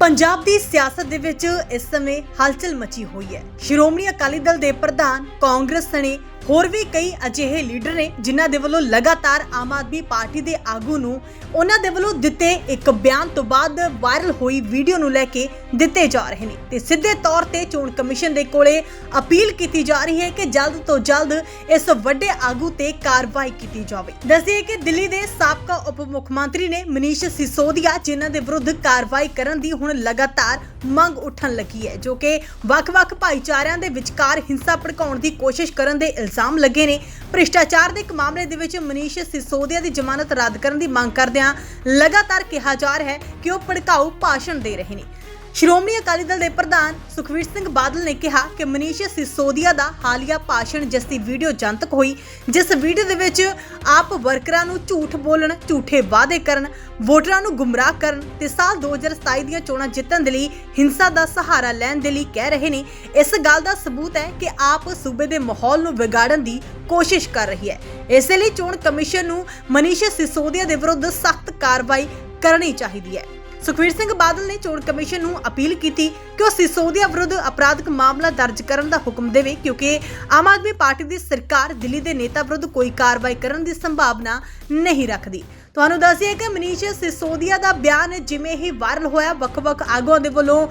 ਪੰਜਾਬ ਦੀ ਸਿਆਸਤ ਦੇ ਵਿੱਚ ਇਸ ਸਮੇਂ ਹਲਚਲ ਮਚੀ ਹੋਈ ਹੈ। ਸ਼੍ਰੋਮਣੀ ਅਕਾਲੀ ਦਲ ਦੇ ਪ੍ਰਧਾਨ, ਕਾਂਗਰਸ ਨੇ ਹੋਰ ਵੀ ਕਈ ਅਜਿਹੇ ਲੀਡਰ ਨੇ ਜਿਨ੍ਹਾਂ ਦੇ ਵੱਲੋਂ ਲਗਾਤਾਰ ਆਮ ਆਦਮੀ ਪਾਰਟੀ ਦੇ ਆਗੂ ਨੂੰ ਉਹਨਾਂ ਦੇ ਵੱਲੋਂ ਦਿੱਤੇ ਇੱਕ ਬਿਆਨ ਤੋਂ ਬਾਅਦ ਵਾਇਰਲ ਹੋਈ ਵੀਡੀਓ ਨੂੰ ਲੈ ਕੇ ਦਿੱਤੇ ਜਾ ਰਹੇ ਨੇ। ਤੇ ਸਿੱਧੇ ਤੌਰ ਤੇ ਚੋਣ ਕਮਿਸ਼ਨ ਦੇ ਕੋਲੇ ਅਪੀਲ ਕੀਤੀ ਜਾ ਰਹੀ ਹੈ ਕਿ ਜਲਦ ਤੋਂ ਜਲਦ ਇਸ ਵੱਡੇ ਆਗੂ ਤੇ ਕਾਰਵਾਈ ਕੀਤੀ ਜਾਵੇ। ਦੱਸਿਏ ਕਿ ਦਿੱਲੀ ਦੇ ਸਾਬਕਾ ਉਪ ਮੁੱਖ ਮੰਤਰੀ ਨੇ ਮਨੀਸ਼ ਸਿਸੋਦੀਆ, ਜਿਨ੍ਹਾਂ ਦੇ ਵਿਰੁੱਧ ਕਾਰਵਾਈ ਕਰਨ ਦੀ ਹੁਣ ਲਗਾਤਾਰ ਮੰਗ ਉੱਠਣ ਲੱਗੀ ਹੈ, ਜੋ ਕਿ ਵੱਖ-ਵੱਖ ਭਾਈਚਾਰਿਆਂ ਦੇ ਵਿਚਕਾਰ ਹਿੰਸਾ ਭੜਕਾਉਣ ਦੀ ਕੋਸ਼ਿਸ਼ ਕਰਨ ਦੇ ਇਲਜ਼ਾਮ ਲੱਗੇ ਨੇ। ਭ੍ਰਿਸ਼ਟਾਚਾਰ ਦੇ ਇੱਕ ਮਾਮਲੇ ਦੇ ਵਿੱਚ ਮਨੀਸ਼ ਸਿਸੋਦੀਆ ਦੀ ਜ਼ਮਾਨਤ ਰੱਦ ਕਰਨ ਦੀ ਮੰਗ ਕਰਦਿਆਂ ਲਗਾਤਾਰ ਕਿਹਾ ਜਾ ਰਿਹਾ ਹੈ ਕਿ ਉਹ ਭੜਕਾਊ ਭਾਸ਼ਣ ਦੇ ਰਹੇ ਨੇ। ਸ਼੍ਰੋਮਣੀ ਅਕਾਲੀ ਦਲ ਦੇ ਪ੍ਰਧਾਨ ਸੁਖਵੀਰ ਸਿੰਘ ਬਾਦਲ ਨੇ ਕਿਹਾ ਕਿ ਮਨੀਸ਼ ਸਿਸੋਦੀਆ ਦਾ ਹਾਲੀਆ ਭਾਸ਼ਣ ਜਿਸ ਦੀ ਵੀਡੀਓ ਜਨਤਕ ਹੋਈ, ਜਿਸ ਵੀਡੀਓ ਦੇ ਵਿੱਚ ਆਪ ਵਰਕਰਾਂ ਨੂੰ ਝੂਠ ਬੋਲਣ, ਝੂਠੇ ਵਾਅਦੇ ਕਰਨ, ਵੋਟਰਾਂ ਨੂੰ ਗੁੰਮਰਾਹ ਕਰਨ ਤੇ ਸਾਲ 2027 ਦੀਆਂ ਚੋਣਾਂ ਜਿੱਤਣ ਦੇ ਲਈ ਹਿੰਸਾ ਦਾ ਸਹਾਰਾ ਲੈਣ ਦੇ ਲਈ ਕਹਿ ਰਹੇ ਨੇ, ਇਸ ਗੱਲ ਦਾ ਸਬੂਤ ਹੈ ਕਿ ਆਪ ਸੂਬੇ ਦੇ ਮਾਹੌਲ ਨੂੰ ਵਿਗਾੜਨ ਦੀ ਕੋਸ਼ਿਸ਼ ਕਰ ਰਹੀ ਹੈ। ਇਸੇ ਲਈ ਚੋਣ ਕਮਿਸ਼ਨ ਨੂੰ ਮਨੀਸ਼ ਸਿਸੋਦੀਆ ਦੇ ਵਿਰੁੱਧ ਸਖਤ ਕਾਰਵਾਈ ਕਰਨੀ ਚਾਹੀਦੀ ਹੈ। ਸੁਖਵੀਰ ਸਿੰਘ ਬਾਦਲ ਨੇ ਚੋਣ ਕਮਿਸ਼ਨ ਨੂੰ ਅਪੀਲ ਕੀਤੀ ਕਿ ਉਹ ਸਿਸੋਦੀਆ ਵਿਰੁੱਧ ਅਪਰਾਧਿਕ ਮਾਮਲਾ ਦਰਜ ਕਰਨ ਦਾ ਹੁਕਮ ਦੇਵੇ, ਕਿਉਂਕਿ ਆਮ ਆਦਮੀ ਪਾਰਟੀ ਦੀ ਸਰਕਾਰ ਦਿੱਲੀ ਦੇ ਨੇਤਾ ਵਿਰੁੱਧ ਕੋਈ ਕਾਰਵਾਈ ਕਰਨ ਦੀ ਸੰਭਾਵਨਾ ਨਹੀਂ ਰੱਖਦੀ। ਤੁਹਾਨੂੰ ਦੱਸਿਏ ਕਿ ਮਨੀਸ਼ ਸਿਸੋਦੀਆ ਦਾ ਬਿਆਨ ਜਿਵੇਂ ਹੀ ਵਾਇਰਲ ਹੋਇਆ, ਵੱਖ-ਵੱਖ ਆਗੂਆਂ ਦੇ ਵੱਲੋਂ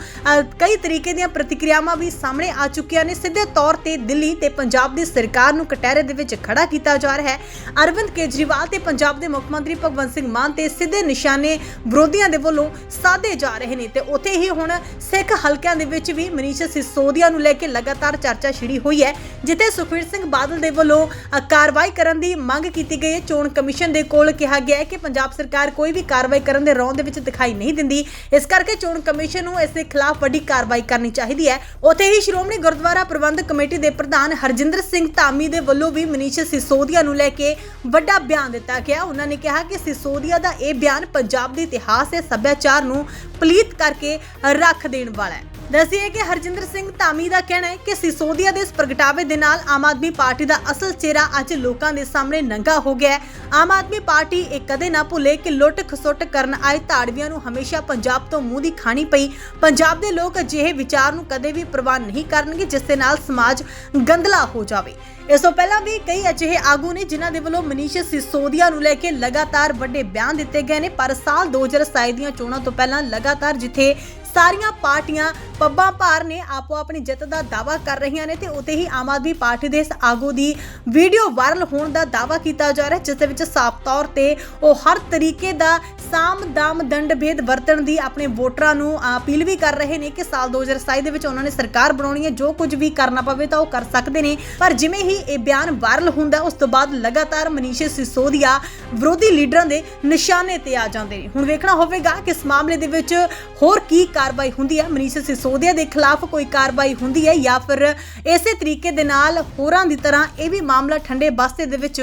ਕਈ ਤਰੀਕੇ ਦੀਆਂ ਪ੍ਰਤੀਕਿਰਿਆਵਾਂ ਵੀ ਸਾਹਮਣੇ ਆ ਚੁੱਕੀਆਂ ਨੇ। ਸਿੱਧੇ ਤੌਰ ਤੇ ਦਿੱਲੀ ਤੇ ਪੰਜਾਬ ਦੀ ਸਰਕਾਰ ਨੂੰ ਕਟਹਿਰੇ ਦੇ ਵਿੱਚ ਖੜਾ ਕੀਤਾ ਜਾ ਰਿਹਾ ਹੈ। ਅਰਵਿੰਦ ਕੇਜਰੀਵਾਲ ਤੇ ਪੰਜਾਬ ਦੇ ਮੁੱਖ ਮੰਤਰੀ ਭਗਵੰਤ ਸਿੰਘ ਮਾਨ ਤੇ ਸਿੱਧੇ ਨਿਸ਼ਾਨੇ ਵਿਰੋਧੀਆਂ ਦੇ ਵੱਲੋਂ ਸਾਧੇ ਜਾ ਰਹੇ ਨੇ ਤੇ ਉੱਥੇ ਹੀ ਹੁਣ ਸਿੱਖ ਹਲਕਿਆਂ ਦੇ ਵਿੱਚ ਵੀ ਮਨੀਸ਼ ਸਿਸੋਦੀਆ ਨੂੰ ਲੈ ਕੇ ਲਗਾਤਾਰ ਚਰਚਾ ਛਿੜੀ ਹੋਈ ਹੈ, ਜਿੱਥੇ ਸੁਖਵੀਰ ਸਿੰਘ ਬਾਦਲ ਦੇ ਵੱਲੋਂ ਕਾਰਵਾਈ ਕਰਨ ਦੀ ਮੰਗ ਕੀਤੀ ਗਈ ਹੈ। ਚੋਣ ਕਮਿਸ਼ਨ ਦੇ ਕੋਲ ਕਿਹਾ ਗਿਆ ਹੈ ਕਿ ਪੰਜਾਬ ਸਰਕਾਰ ਕੋਈ ਵੀ ਕਾਰਵਾਈ ਕਰਨ ਦੇ ਰੌਂ ਦੇ ਵਿੱਚ ਦਿਖਾਈ ਨਹੀਂ ਦਿੰਦੀ। ਇਸ ਕਰਕੇ ਚੋਣ ਕਮਿਸ਼ਨ ਨੂੰ ਇਸ ਦੇ ਖਿਲਾਫ ਵੱਡੀ ਕਾਰਵਾਈ ਕਰਨੀ ਚਾਹੀਦੀ ਹੈ। ਉੱਥੇ ਹੀ ਸ਼੍ਰੋਮਣੀ ਗੁਰਦੁਆਰਾ ਪ੍ਰਬੰਧਕ ਕਮੇਟੀ ਦੇ ਪ੍ਰਧਾਨ ਹਰਜਿੰਦਰ ਸਿੰਘ ਧਾਮੀ ਦੇ ਵੱਲੋਂ ਵੀ ਮਨੀਸ਼ ਸਿਸੋਦੀਆ ਨੂੰ ਲੈ ਕੇ ਵੱਡਾ ਬਿਆਨ ਦਿੱਤਾ ਗਿਆ। ਉਹਨਾਂ ਨੇ ਕਿਹਾ ਕਿ ਸਿਸੋਦੀਆ ਦਾ ਇਹ ਬਿਆਨ ਪੰਜਾਬ ਦੇ ਇਤਿਹਾਸ ਤੇ ਸੱਭਿਆਚਾਰ ਨੂੰ ਪਲੀਤ ਕਰਕੇ ਰੱਖ ਦੇਣ ਵਾਲਾ ਹੈ। ਦੱਸਿਏ ਕਿ ਹਰਜਿੰਦਰ ਸਿੰਘ ਧਾਮੀ ਦਾ ਕਹਿਣਾ ਹੈ ਕਿ ਸਿਸੋਦੀਆ ਦੇ ਇਸ ਪ੍ਰਗਟਾਵੇ ਦੇ ਨਾਲ ਆਮ ਆਦਮੀ ਪਾਰਟੀ ਦਾ ਅਸਲ ਚਿਹਰਾ ਅੱਜ ਲੋਕਾਂ ਦੇ ਸਾਹਮਣੇ ਨੰਗਾ ਹੋ ਗਿਆ ਹੈ। ਆਮ ਆਦਮੀ ਪਾਰਟੀ ਇਹ ਕਦੇ ਨਾ ਭੁੱਲੇ ਕਿ ਲੁੱਟ ਖਸੁੱਟ ਕਰਨ ਆਏ ਧਾੜਵੀਆਂ ਨੂੰ ਹਮੇਸ਼ਾ ਪੰਜਾਬ ਤੋਂ ਮੂੰਹ ਦੀ ਖਾਣੀ ਪਈ। ਪੰਜਾਬ ਦੇ ਲੋਕ ਅਜਿਹੇ ਵਿਚਾਰ ਨੂੰ ਕਦੇ ਵੀ ਪ੍ਰਵਾਨ ਨਹੀਂ ਕਰਨਗੇ, ਜਿਸ ਦੇ ਨਾਲ ਸਮਾਜ ਗੰਦਲਾ ਹੋ ਜਾਵੇ। ਇਸ ਤੋਂ ਪਹਿਲਾਂ ਵੀ ਕਈ ਅਜਿਹੇ ਆਗੂ ਨੇ ਜਿਨ੍ਹਾਂ ਦੇ ਵੱਲੋਂ ਮਨੀਸ਼ ਸਿਸੋਦੀਆ ਨੂੰ ਲੈ ਕੇ ਲਗਾਤਾਰ ਵੱਡੇ ਬਿਆਨ ਦਿੱਤੇ ਗਏ ਨੇ, ਪਰ ਸਾਲ 2027 ਦੀਆਂ ਚੋਣਾਂ ਤੋਂ ਪਹਿਲਾਂ ਲਗਾਤਾਰ ਜਿੱਥੇ ਸਾਰੀਆਂ ਪਾਰਟੀਆਂ ਪੱਬਾਂ ਭਾਰ ਨੇ ਆਪੋ ਆਪਣੀ ਜਿੱਤ ਦਾ ਦਾਵਾ ਕਰ ਰਹੀਆਂ ਨੇ ਤੇ ਉਤੇ ਹੀ ਆਮ ਆਦਮੀ ਪਾਰਟੀ ਦੇ ਇਸ ਆਗੂ ਦੀ ਵੀਡੀਓ ਵਾਇਰਲ ਹੋਣ ਦਾ ਦਾਵਾ ਕੀਤਾ ਜਾ ਰਿਹਾ, ਜਿਸ ਦੇ ਵਿੱਚ ਸਾਫ਼ ਤੌਰ ਤੇ ਉਹ ਹਰ ਤਰੀਕੇ ਦਾ ਸਾਮ ਦਾਮ ਦੰਡ ਭੇਦ ਵਰਤਣ ਦੀ ਆਪਣੇ ਵੋਟਰਾਂ ਨੂੰ ਅਪੀਲ ਵੀ ਕਰ ਰਹੇ ਨੇ ਕਿ ਸਾਲ 2027 ਦੇ ਵਿੱਚ ਉਹਨਾਂ ਨੇ ਸਰਕਾਰ ਬਣਾਉਣੀ ਹੈ, ਜੋ ਕੁਝ ਵੀ ਕਰਨਾ ਪਵੇ ਤਾਂ ਉਹ ਕਰ ਸਕਦੇ ਨੇ। ਪਰ ਜਿਵੇਂ ਹੀ ਇਹ ਬਿਆਨ ਵਾਇਰਲ ਹੁੰਦਾ, ਉਸ ਤੋਂ ਬਾਅਦ ਲਗਾਤਾਰ ਮਨੀਸ਼ ਸਿਸੋਦੀਆ ਵਿਰੋਧੀ ਲੀਡਰਾਂ ਦੇ ਨਿਸ਼ਾਨੇ ਤੇ ਆ ਜਾਂਦੇ ਨੇ। ਹੁਣ ਵੇਖਣਾ ਹੋਵੇਗਾ ਕਿ ਇਸ ਮਾਮਲੇ ਦੇ ਵਿੱਚ ਹੋਰ ਕੀ ਕਾਰਵਾਈ ਹੁੰਦੀ ਹੈ। ਮਨੀਸ਼ ਸਿਸੋਦੀਆ ਦੇ ਖਿਲਾਫ ਕੋਈ ਕਾਰਵਾਈ ਹੁੰਦੀ ਹੈ ਜਾਂ ਫਿਰ ਇਸੇ ਤਰੀਕੇ ਦੇ ਨਾਲ ਹੋਰਾਂ ਦੀ ਤਰ੍ਹਾਂ ਇਹ ਵੀ ਮਾਮਲਾ ਠੰਡੇ ਬਸਤੇ ਦੇ ਵਿੱਚ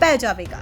ਪੈ ਜਾਵੇਗਾ।